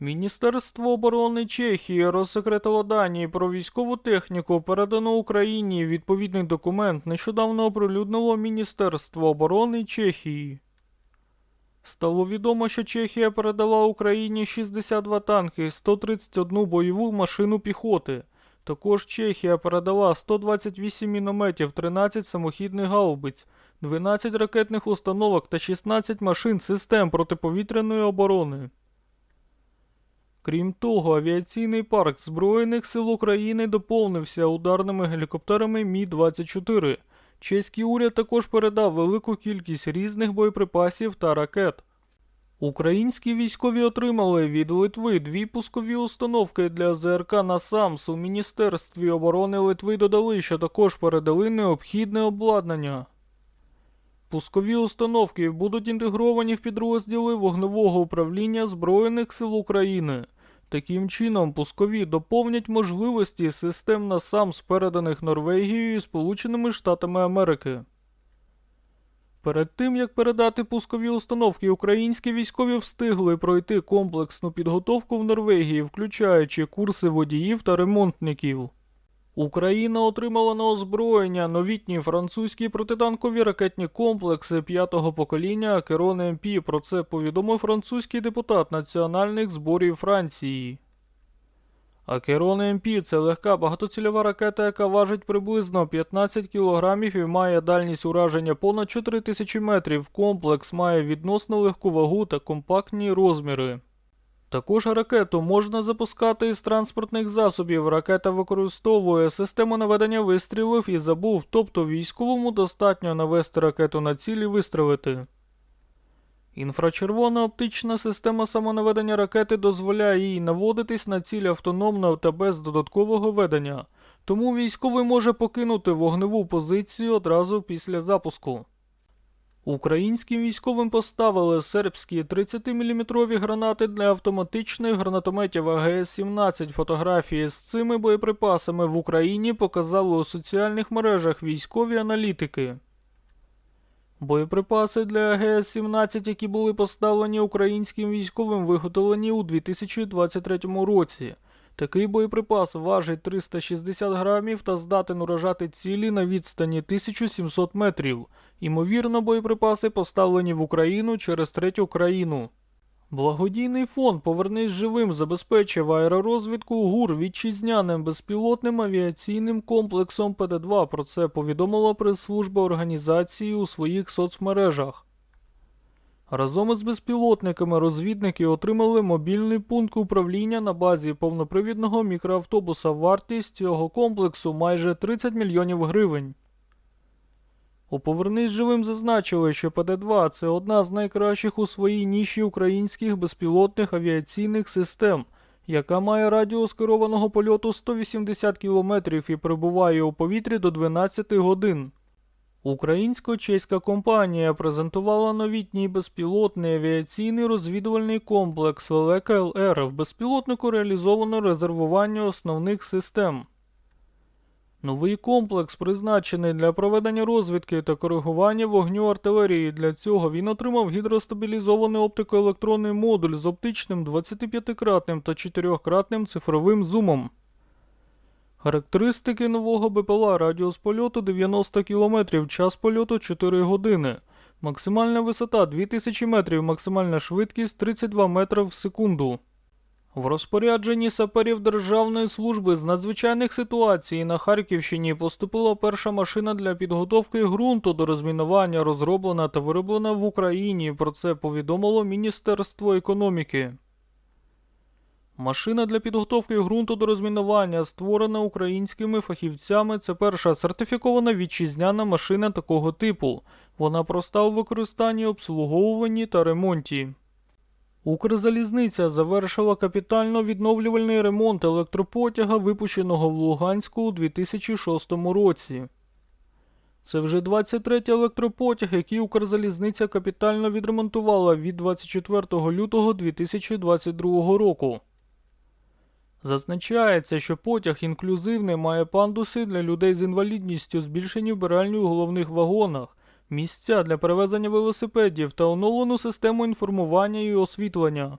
Міністерство оборони Чехії розсекретило дані про військову техніку, передану Україні. Відповідний документ нещодавно оприлюднило Міністерство оборони Чехії. Стало відомо, що Чехія передала Україні 62 танки, 131 бойову машину піхоти. Також Чехія передала 128 мінометів, 13 самохідних гаубиць, 12 ракетних установок та 16 машин систем протиповітряної оборони. Крім того, авіаційний парк Збройних сил України доповнився ударними гелікоптерами Мі-24. Чеський уряд також передав велику кількість різних боєприпасів та ракет. Українські військові отримали від Литви дві пускові установки для ЗРК «Насамс». У Міністерстві оборони Литви додали, що також передали необхідне обладнання. Пускові установки будуть інтегровані в підрозділи вогневого управління Збройних сил України. Таким чином, пускові доповнять можливості систем НАСАМС, переданих Норвегією і Сполученими Штатами Америки. Перед тим як передати пускові установки, українські військові встигли пройти комплексну підготовку в Норвегії, включаючи курси водіїв та ремонтників. Україна отримала на озброєння новітні французькі протитанкові ракетні комплекси п'ятого покоління Керон МП. Про це повідомив французький депутат національних зборів Франції. Акерон МП це легка багатоцільова ракета, яка важить приблизно 15 кг і має дальність ураження понад 4000 метрів. Комплекс має відносно легку вагу та компактні розміри. Також ракету можна запускати із транспортних засобів. Ракета використовує систему наведення вистрілів і забув, тобто військовому достатньо навести ракету на ціль і вистрелити. Інфрачервона оптична система самонаведення ракети дозволяє їй наводитись на ціль автономно та без додаткового ведення, тому військовий може покинути вогневу позицію одразу після запуску. Українським військовим поставили сербські 30-мм гранати для автоматичних гранатометів АГС-17. Фотографії з цими боєприпасами в Україні показали у соціальних мережах військові аналітики. Боєприпаси для АГС-17, які були поставлені українським військовим, виготовлені у 2023 році. Такий боєприпас важить 360 грамів та здатен уражати цілі на відстані 1700 метрів. Імовірно, боєприпаси поставлені в Україну через третю країну. Благодійний фонд Повернись живим забезпечив аеророзвідку ГУР вітчизняним безпілотним авіаційним комплексом ПД-2. Про це повідомила прес-служба організації у своїх соцмережах. Разом із безпілотниками розвідники отримали мобільний пункт управління на базі повнопривідного мікроавтобуса. Вартість цього комплексу майже 30 мільйонів гривень. У Повернись живим зазначили, що ПД-2 це одна з найкращих у своїй ніші українських безпілотних авіаційних систем, яка має радіус керованого польоту 180 км і перебуває у повітрі до 12 годин. Українсько-чеська компанія презентувала новітній безпілотний авіаційний розвідувальний комплекс Лелека ЛР. В безпілотнику реалізовано резервування основних систем. Новий комплекс призначений для проведення розвідки та коригування вогню артилерії. Для цього він отримав гідростабілізований оптикоелектронний модуль з оптичним 25-кратним та 4-кратним цифровим зумом. Характеристики нового БПЛА радіус польоту 90 км, час польоту 4 години. Максимальна висота 2000 метрів, максимальна швидкість 32 метри в секунду. В розпорядженні саперів Державної служби з надзвичайних ситуацій на Харківщині поступила перша машина для підготовки ґрунту до розмінування, розроблена та вироблена в Україні. Про це повідомило Міністерство економіки. Машина для підготовки ґрунту до розмінування створена українськими фахівцями. Це перша сертифікована вітчизняна машина такого типу. Вона проста у використанні, обслуговуванні та ремонті. Укрзалізниця завершила капітально відновлювальний ремонт електропотяга, випущеного в Луганську у 2006 році. Це вже 23-й електропотяг, який Укрзалізниця капітально відремонтувала від 24 лютого 2022 року. Зазначається, що потяг інклюзивний має пандуси для людей з інвалідністю, збільшені вбиральні у головних вагонах, місця для перевезення велосипедів та оновлену систему інформування і освітлення.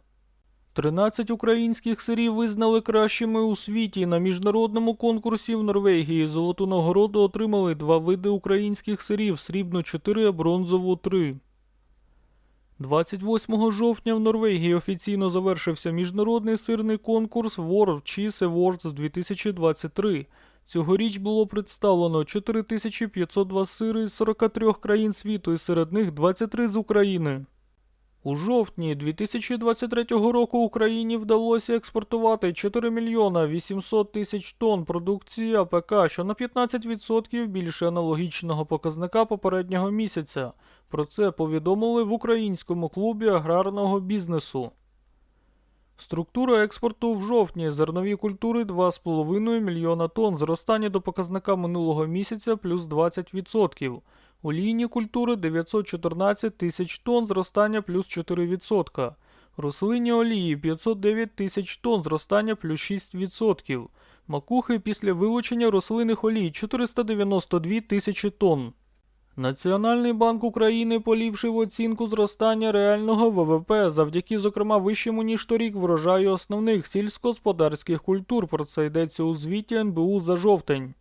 13 українських сирів визнали кращими у світі. На міжнародному конкурсі в Норвегії золоту нагороду отримали два види українських сирів срібну 4, а бронзову 3. 28 жовтня в Норвегії офіційно завершився міжнародний сирний конкурс World Cheese Awards 2023. Цьогоріч було представлено 4502 сири з 43 країн світу, і серед них 23 з України. У жовтні 2023 року Україні вдалося експортувати 4 мільйона 800 тисяч тонн продукції АПК, що на 15% більше аналогічного показника попереднього місяця. Про це повідомили в українському клубі аграрного бізнесу. Структура експорту в жовтні зернові культури 2,5 мільйона тонн, зростання до показника минулого місяця плюс 20%. Олійні культури 914 тисяч тонн, зростання плюс 4%. Рослинні олії 509 тисяч тонн, зростання плюс 6%. Макухи після вилучення рослинних олій 492 тисячі тонн. Національний банк України поліпшив оцінку зростання реального ВВП завдяки, зокрема, вищому ніж торік врожаю основних сільськогосподарських культур. Про це йдеться у звіті НБУ за жовтень.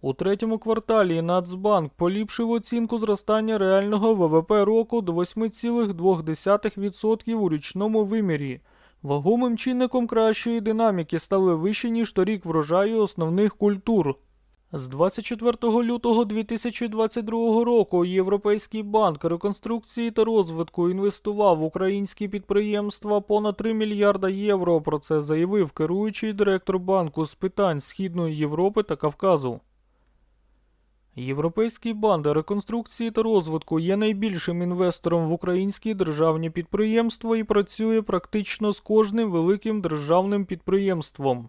У третьому кварталі Нацбанк поліпшив оцінку зростання реального ВВП року до 8,2% у річному вимірі. Вагомим чинником кращої динаміки стали вищі ніж торік врожаї основних культур. З 24 лютого 2022 року Європейський банк реконструкції та розвитку інвестував в українські підприємства понад 3 мільярда євро. Про це заявив керуючий директор банку з питань Східної Європи та Кавказу. Європейський банк реконструкції та розвитку є найбільшим інвестором в українські державні підприємства і працює практично з кожним великим державним підприємством.